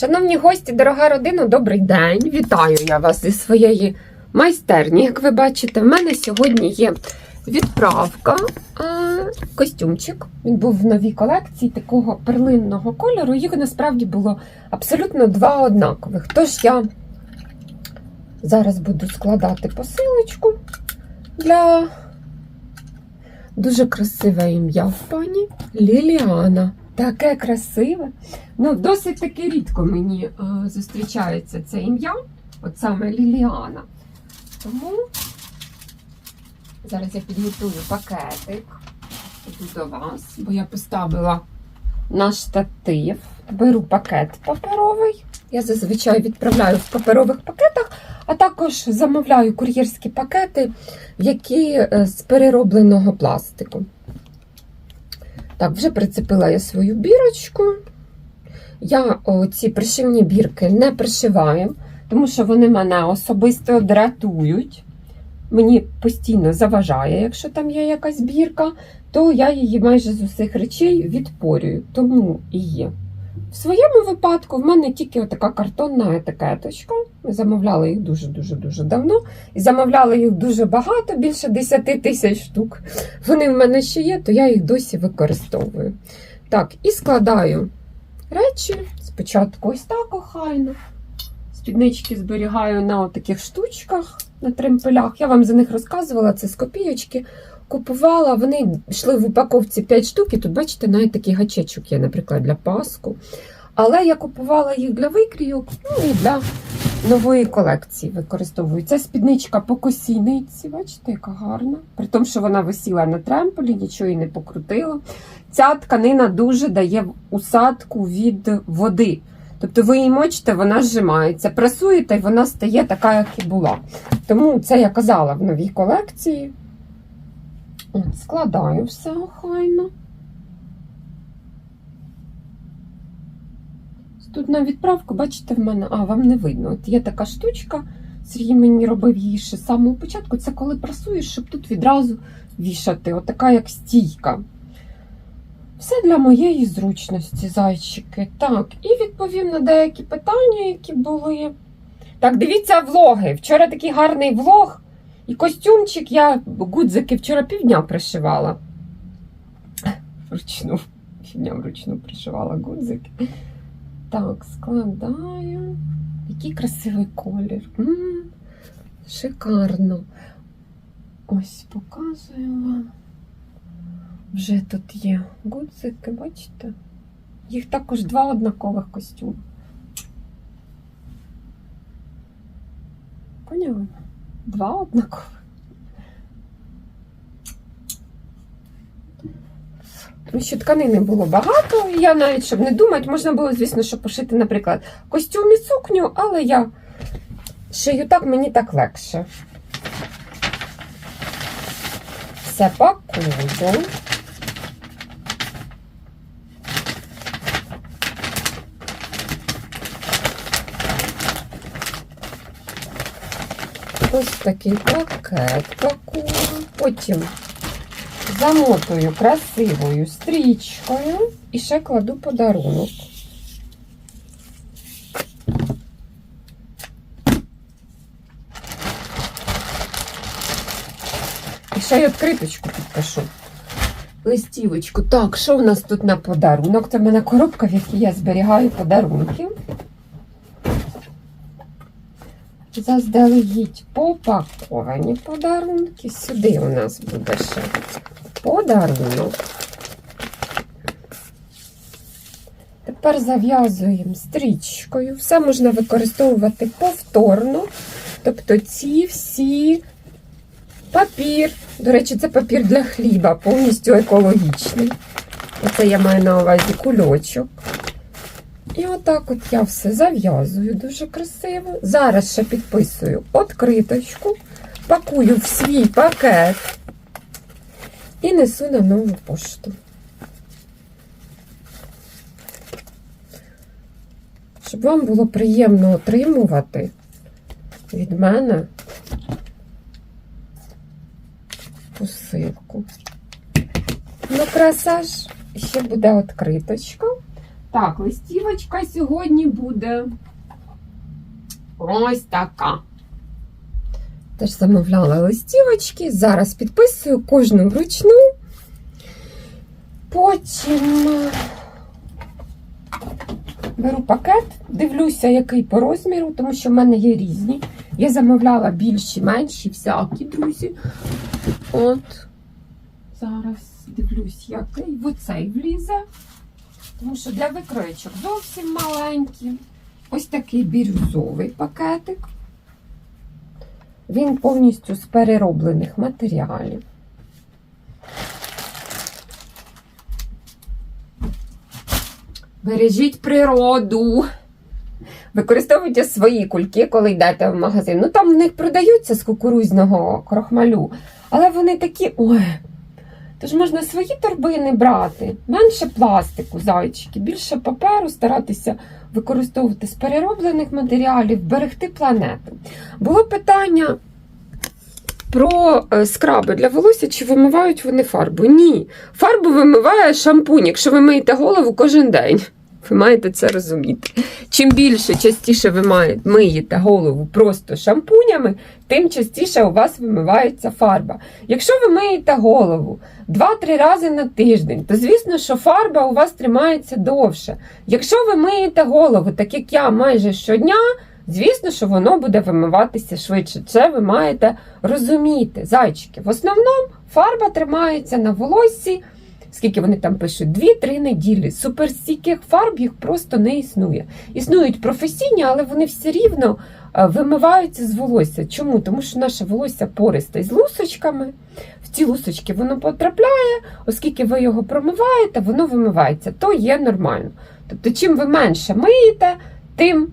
Шановні гості, дорога родина, добрий день! Вітаю я вас зі своєї майстерні. Як ви бачите, в мене сьогодні є відправка, костюмчик. Він був в новій колекції такого перлинного кольору. Їх насправді було абсолютно два однакових. Тож я зараз буду складати посилочку для дуже красиве ім'я в пані Ліліана. Таке красиве. Ну, досить таки рідко мені е, зустрічається це ім'я, от саме Ліліана. Тому зараз я підготую пакетик іду до вас, бо я поставила на штатив. Беру пакет паперовий. Я зазвичай відправляю в паперових пакетах, а також замовляю кур'єрські пакети, які е, з переробленого пластику. Так, вже прицепила я свою бірочку. Я ці пришивні бірки не пришиваю, тому що вони мене особисто дратують. Мені постійно заважає, якщо там є якась бірка, то я її майже з усіх речей відпорюю. Тому і є. В своєму випадку в мене тільки така картонна етикеточка. Ми замовляли їх дуже-дуже дуже давно. І замовляли їх дуже багато, більше 10 тисяч штук. Вони в мене ще є, то я їх досі використовую. Так, і складаю речі. Спочатку ось так охайно. Спіднички зберігаю на таких штучках, на тремпелях. Я вам за них розказувала, це з копійочки. Купувала, вони йшли в упаковці 5 штук, і тут, бачите, навіть такий гачечок є, наприклад, для паску. Але я купувала їх для викрійок, ну і для нової колекції використовую. Це спідничка по косійниці, бачите, яка гарна. При тому, що вона висіла на тремполі, нічого її не покрутила. Ця тканина дуже дає усадку від води. Тобто ви її мочите, вона зжимається. Прасуєте, і вона стає така, як і була. Тому це я казала в новій колекції. От, Складаю все охайно. Тут на відправку, бачите, в мене, а вам не видно. От є така штучка, Сергій мені робив її ще з самого початку. Це коли прасуєш, щоб тут відразу вішати. Отака як стійка. Все для моєї зручності, зайчики. Так, і відповім на деякі питання, які були. Так, дивіться влоги. Вчора такий гарний влог. І костюмчик я гудзики вчора півдня пришивала. Вручну. Півдня вручну пришивала гудзики. Так, складаю. Який красивий колір. Шикарно. Ось показую вам. Вже тут є гудзики, бачите? Їх також два однакових костюми. Поняли? Два однакових. Тому що тканини було багато, я навіть, щоб не думати, можна було, звісно, що пошити, наприклад, костюм і сукню, але я шию так, мені так легше. Все пакую. Ось такий пакет пакую. Потім замотую красивою стрічкою і ще кладу подарунок. І ще й відкриточку підпишу. Листівочку. Так, що в нас тут на подарунок? Це в мене коробка, в якій я зберігаю подарунки. Заздалегідь попаковані подарунки. Сюди у нас буде ще подарунок. Тепер зав'язуємо стрічкою. Все можна використовувати повторно. Тобто ці всі папір. До речі, це папір для хліба, повністю екологічний. Оце я маю на увазі кульочок. І отак от я все зав'язую дуже красиво. Зараз ще підписую відкриточку, пакую в свій пакет і несу на нову пошту. Щоб вам було приємно отримувати від мене посилку. Ну, краса ж, ще буде відкриточка. Так, листівочка сьогодні буде ось така. Теж замовляла листівочки. Зараз підписую кожну вручну. Потім е, беру пакет, дивлюся, який по розміру, тому що в мене є різні. Я замовляла більші, менші, всякі, друзі. От. Зараз дивлюсь, який в оцей влізе. Тому що для викроєчок зовсім маленькі. Ось такий бірюзовий пакетик. Він повністю з перероблених матеріалів. Бережіть природу. Використовуйте свої кульки, коли йдете в магазин. Ну там в них продаються з кукурузного крохмалю, але вони такі. ой. Тож можна свої торбини брати, менше пластику, зайчики, більше паперу, старатися використовувати з перероблених матеріалів, берегти планету. Було питання про е, скраби для волосся, чи вимивають вони фарбу? Ні. Фарбу вимиває шампунь, якщо ви миєте голову кожен день. Ви маєте це розуміти. Чим більше частіше ви має- миєте голову просто шампунями, тим частіше у вас вимивається фарба. Якщо ви миєте голову 2-3 рази на тиждень, то звісно, що фарба у вас тримається довше. Якщо ви миєте голову, так як я майже щодня, звісно, що воно буде вимиватися швидше. Це ви маєте розуміти, зайчики. В основному фарба тримається на волоссі. Скільки вони там пишуть? 2-3 неділі. Суперстійких фарб їх просто не існує. Існують професійні, але вони все рівно е, вимиваються з волосся. Чому? Тому що наше волосся пористе з лусочками. В ці лусочки воно потрапляє, оскільки ви його промиваєте, воно вимивається. То є нормально. Тобто, чим ви менше миєте, тим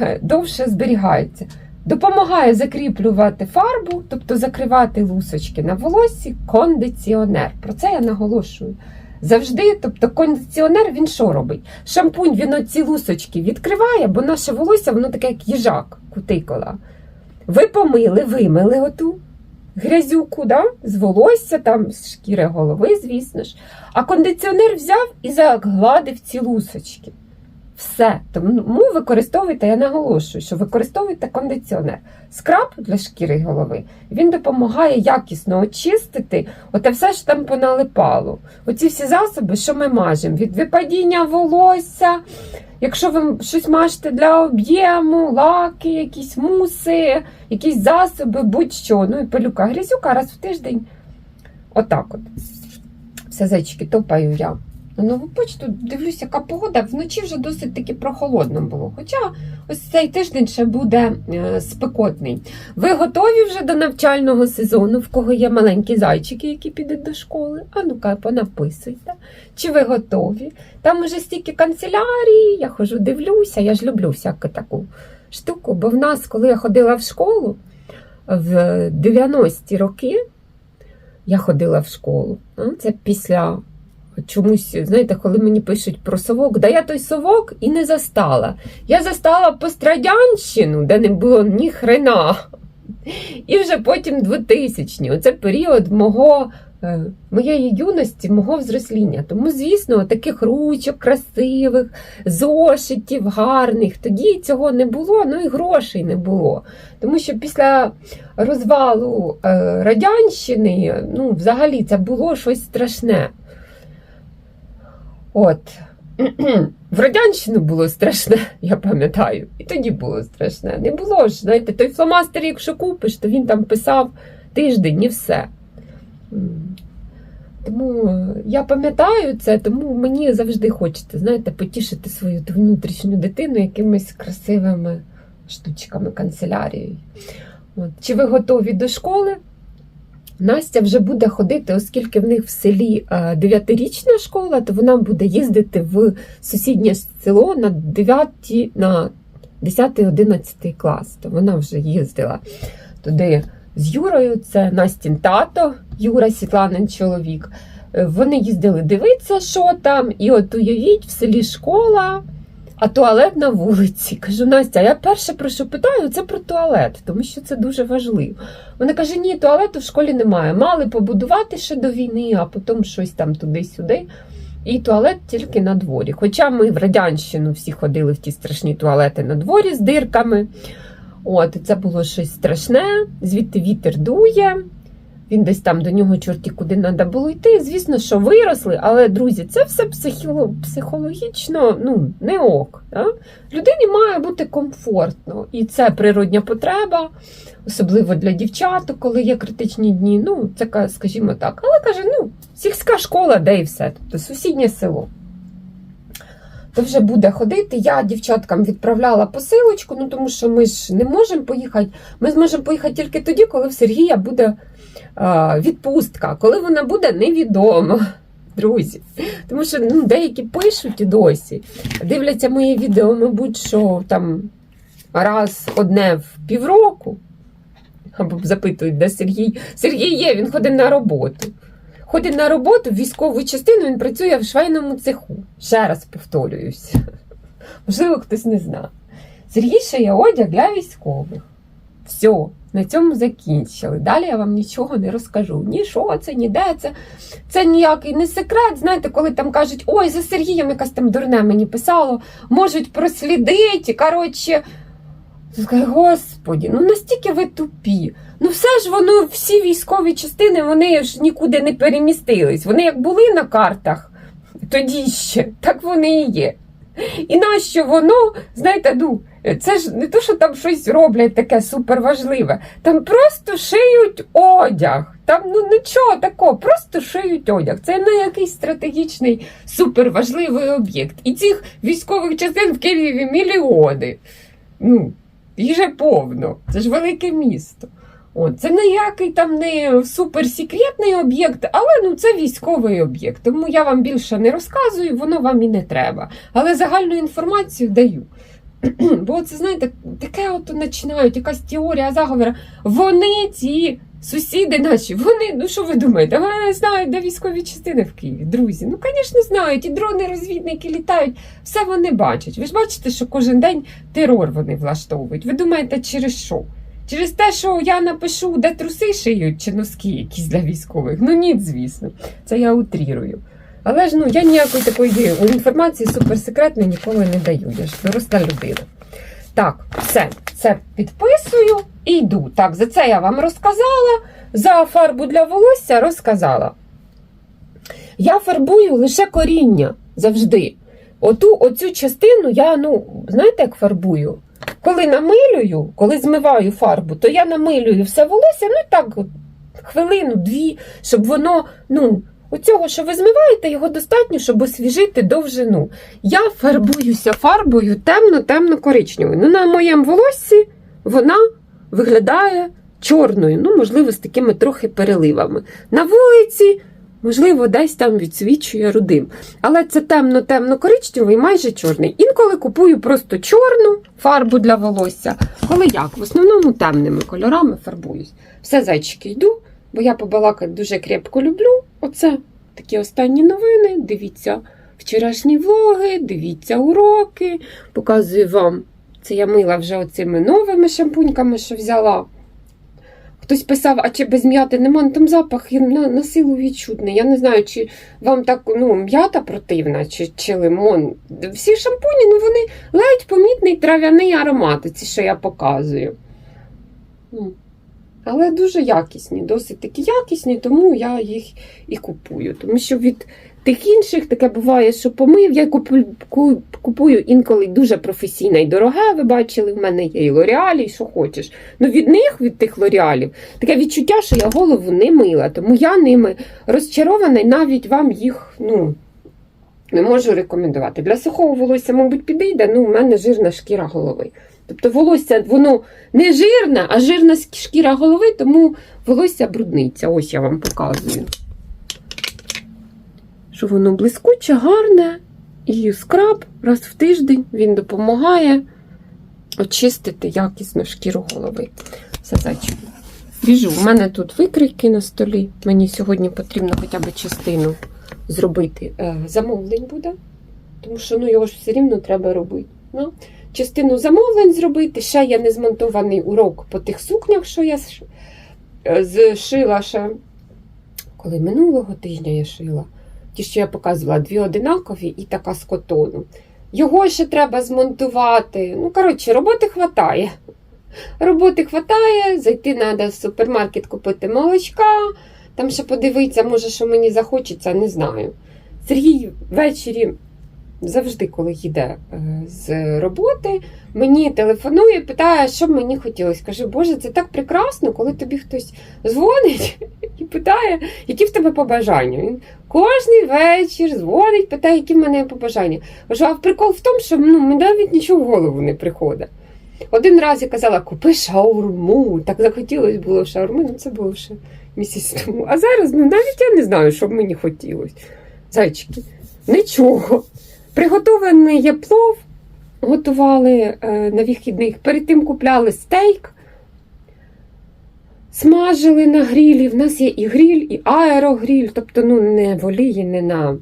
е, довше зберігається. Допомагає закріплювати фарбу, тобто закривати лусочки на волоссі, кондиціонер. Про це я наголошую. Завжди, тобто кондиціонер він що робить? Шампунь він оці лусочки відкриває, бо наше волосся воно таке, як їжак, кутикола. Ви помили, вимили оту грязюку да? з волосся, там, з шкіри голови, звісно ж. А кондиціонер взяв і загладив ці лусочки. Все. Тому використовуйте, я наголошую, що використовуйте кондиціонер. Скраб для шкіри голови він допомагає якісно очистити оте все, що там поналипало. Оці всі засоби, що ми мажемо, від випадіння волосся. Якщо ви щось мажете для об'єму, лаки, якісь муси, якісь засоби, будь-що. Ну і пилюка грязюка раз в тиждень. Отак от. Все зайчики топаю я. Нову почту дивлюся, яка погода. Вночі вже досить таки прохолодно було. Хоча ось цей тиждень ще буде е, спекотний. Ви готові вже до навчального сезону, в кого є маленькі зайчики, які підуть до школи? А ну-ка, понаписуйте. Чи ви готові? Там уже стільки канцелярії, я хожу, дивлюся, я ж люблю всяку таку штуку. Бо в нас, коли я ходила в школу в 90-ті роки, я ходила в школу. Це після чомусь, знаєте, коли мені пишуть про совок, да я той совок і не застала. Я застала пострадянщину, де не було ні хрена. І вже потім 2000-ні. Оце період мого, е, моєї юності, мого взросління. Тому, звісно, таких ручок красивих, зошитів гарних. Тоді цього не було, ну і грошей не було. Тому що після розвалу е, радянщини, ну, взагалі, це було щось страшне. От. В радянщину було страшне, я пам'ятаю. І тоді було страшне. Не було ж, знаєте, той фломастер, якщо купиш, то він там писав тиждень і все. Тому е, я пам'ятаю це, тому мені завжди хочеться, знаєте, потішити свою внутрішню дитину якимись красивими штучками, канцелярією. От. Чи ви готові до школи? Настя вже буде ходити, оскільки в них в селі е, дев'ятирічна школа, то вона буде їздити в сусіднє село на 9, на 10-11 клас. То вона вже їздила туди з Юрою. Це Настін тато, Юра Світланин чоловік. Е, Вони їздили дивитися, що там, і от уявіть, в селі школа, а туалет на вулиці. Кажу, Настя, я перше про що питаю, це про туалет, тому що це дуже важливо. Вона каже: ні, туалету в школі немає. Мали побудувати ще до війни, а потім щось там туди-сюди. і туалет тільки на дворі. Хоча ми в Радянщину всі ходили в ті страшні туалети на дворі з дирками. От, це було щось страшне, звідти вітер дує. Він десь там до нього чорті куди треба було йти. Звісно, що виросли, але друзі, це все психологічно ну, не ок. Да? Людині має бути комфортно, і це природня потреба, особливо для дівчат, коли є критичні дні. Ну, це скажімо так. Але каже, ну, сільська школа, де і все, тобто сусіднє село. То вже буде ходити. Я дівчаткам відправляла посилочку, ну тому що ми ж не можемо поїхати. Ми зможемо поїхати тільки тоді, коли в Сергія буде відпустка, коли вона буде невідома. Друзі, тому що ну, деякі пишуть і досі, дивляться мої відео, мабуть, що там раз одне в півроку, або запитують, де Сергій. Сергій є, він ходить на роботу. Ходить на роботу в військову частину, він працює в швейному цеху. Ще раз повторююсь. Можливо, хтось не знає. Сергій шиє одяг для військових. Все, на цьому закінчили. Далі я вам нічого не розкажу. Ні що це, ні де це. Це ніякий не секрет. Знаєте, коли там кажуть, ой, за Сергієм якась там дурне мені писало, можуть прослідити. Коротше, Господі, ну настільки ви тупі. Ну все ж воно, всі військові частини, вони ж нікуди не перемістились. Вони як були на картах, тоді ще, так вони і є. І нащо воно, знаєте, ну, це ж не то, що там щось роблять таке суперважливе. Там просто шиють одяг. Там ну нічого такого, просто шиють одяг. Це не якийсь стратегічний суперважливий об'єкт. І цих військових частин в Києві мільйони. Ну, їх же повно. Це ж велике місто. От, це ніякий там не суперсекретний об'єкт, але ну це військовий об'єкт. Тому я вам більше не розказую, воно вам і не треба. Але загальну інформацію даю. Бо це, знаєте, таке от починають, якась теорія заговора. Вони ці сусіди наші, вони, ну що ви думаєте, вони знають, де військові частини в Києві, друзі. Ну, звісно, знають. І дрони-розвідники літають, все вони бачать. Ви ж бачите, що кожен день терор вони влаштовують. Ви думаєте, через що? Через те, що я напишу, де труси шиють чи носки якісь для військових. Ну ні, звісно, це я утрірую. Але ж ну я ніякої такої інформації суперсекретної ніколи не даю. Я ж доросла людина. Так, все, це підписую і йду. Так, за це я вам розказала. За фарбу для волосся розказала. Я фарбую лише коріння завжди. Оту, оцю частину я, ну, знаєте, як фарбую? Коли намилюю, коли змиваю фарбу, то я намилюю все волосся, ну і так, хвилину, дві, щоб воно, ну, оцього, що ви змиваєте, його достатньо, щоб освіжити довжину. Я фарбуюся фарбою темно-темно-коричневою. Ну, на моєму волоссі вона виглядає чорною, ну, можливо, з такими трохи переливами. На вулиці, можливо, десь там відсвічує рудим. Але це темно-темно-коричневий, майже чорний. Інколи купую просто чорну фарбу для волосся. Коли як? В основному темними кольорами фарбуюсь. Все, зайчики, йду, бо я побалакати дуже крепко люблю. Оце такі останні новини. Дивіться вчорашні влоги, дивіться уроки. Показую вам. Це я мила вже оцими новими шампуньками, що взяла. Хтось писав, а чи без м'яти нема, ну, там запах на, на силу відчутний. Я не знаю, чи вам так ну, м'ята противна, чи, чи лимон. Всі шампуні, ну вони ледь помітний трав'яний аромат, ці, що я показую. Але дуже якісні, досить такі якісні, тому я їх і купую. Тому що від тих інших таке буває, що помив, я купую, інколи дуже професійне і дороге. Ви бачили, в мене є і лоріалі, і що хочеш. Ну від них, від тих лоріалів, таке відчуття, що я голову не мила, тому я ними розчарована і навіть вам їх ну, не можу рекомендувати. Для сухого волосся, мабуть, підійде, ну, у мене жирна шкіра голови. Тобто волосся, воно не жирне, а жирна шкіра голови, тому волосся брудниться. Ось я вам показую. Що воно блискуче, гарне. І скраб раз в тиждень він допомагає очистити якісно шкіру голови. Все зайчик. Біжу. У мене тут викрики на столі. Мені сьогодні потрібно хоча б частину зробити. Е, замовлень буде, тому що ну, його ж все рівно треба робити. Ну, частину замовлень зробити. Ще є незмонтований урок по тих сукнях, що я е, зшила ще. Коли минулого тижня я шила. ті, що я показувала, дві одинакові і така з котону. Його ще треба змонтувати. Ну, коротше, роботи хватає. Роботи хватає, зайти треба в супермаркет купити молочка, там ще подивитися, може, що мені захочеться, не знаю. Сергій ввечері, завжди, коли їде е, з роботи, мені телефонує, питає, що б мені хотілося. Кажу, Боже, це так прекрасно, коли тобі хтось дзвонить і питає, які в тебе побажання. Він кожний вечір дзвонить, питає, які в мене побажання. Кажу, а прикол в тому, що ну, мені навіть нічого в голову не приходить. Один раз я казала, купи шаурму. Так захотілося було шаурми, ну це було ще місяць тому. А зараз ну, навіть я не знаю, що б мені хотілося. Зайчики, нічого. Приготований є плов, готували е, на вихідних. Перед тим купляли стейк, смажили на грілі. В нас є і гріль, і аерогріль, тобто ну, не в олії, не на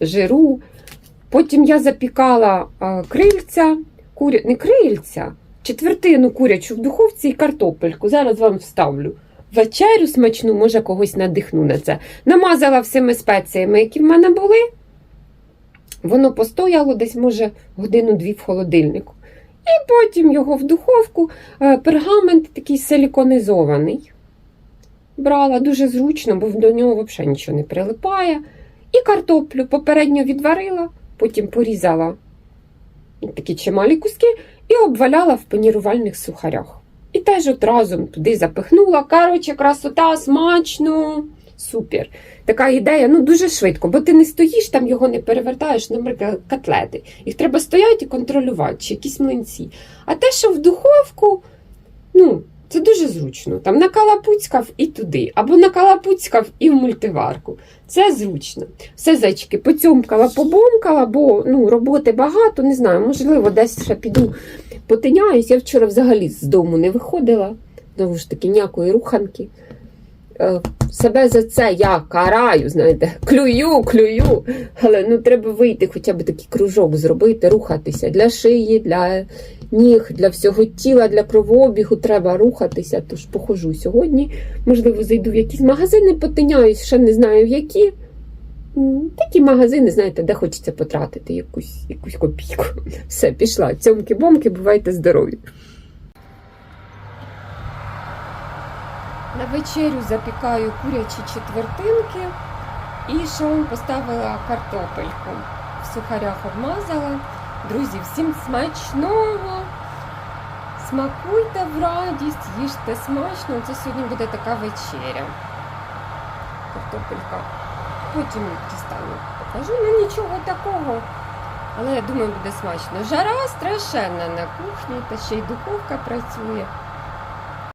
жиру. Потім я запікала е, крильця, куря... не крильця, четвертину курячу в духовці і картопельку. Зараз вам вставлю. Вечерю смачну, може, когось надихну на це. Намазала всіми спеціями, які в мене були. Воно постояло десь, може, годину-дві в холодильнику. І потім його в духовку. Е, Пергамент такий силіконізований. Брала дуже зручно, бо до нього взагалі нічого не прилипає. І картоплю попередньо відварила, потім порізала такі чималі куски і обваляла в панірувальних сухарях. І теж от разом туди запихнула. Коротше, красота, смачно. Супер. Така ідея, ну дуже швидко, бо ти не стоїш там, його не перевертаєш, наприклад, котлети. Їх треба стояти і контролювати, чи якісь млинці. А те, що в духовку, ну, це дуже зручно. Там накалапуцькав і туди, або накалапуцькав і в мультиварку. Це зручно. Все зайчики поцьомкала, побомкала, бо ну, роботи багато, не знаю, можливо, десь ще піду потиняюсь. Я вчора взагалі з дому не виходила. Знову ж таки, ніякої руханки. Себе за це я караю, знаєте, клюю, клюю. Але ну треба вийти, хоча б такий кружок зробити, рухатися для шиї, для ніг, для всього тіла, для кровообігу треба рухатися. Тож похожу сьогодні. Можливо, зайду в якісь магазини, потиняюсь, ще не знаю в які. Такі магазини, знаєте, де хочеться потратити якусь, якусь копійку. Все, пішла. Цьомки-бомки, бувайте здорові. На вечерю запікаю курячі четвертинки і шоу поставила картопельку. В сухарях обмазала. Друзі, всім смачного! Смакуйте в радість, їжте смачно. Це сьогодні буде така вечеря. Картопелька. Потім дістану. Покажу, ну нічого такого. Але я думаю, буде смачно. Жара страшенна на кухні, та ще й духовка працює.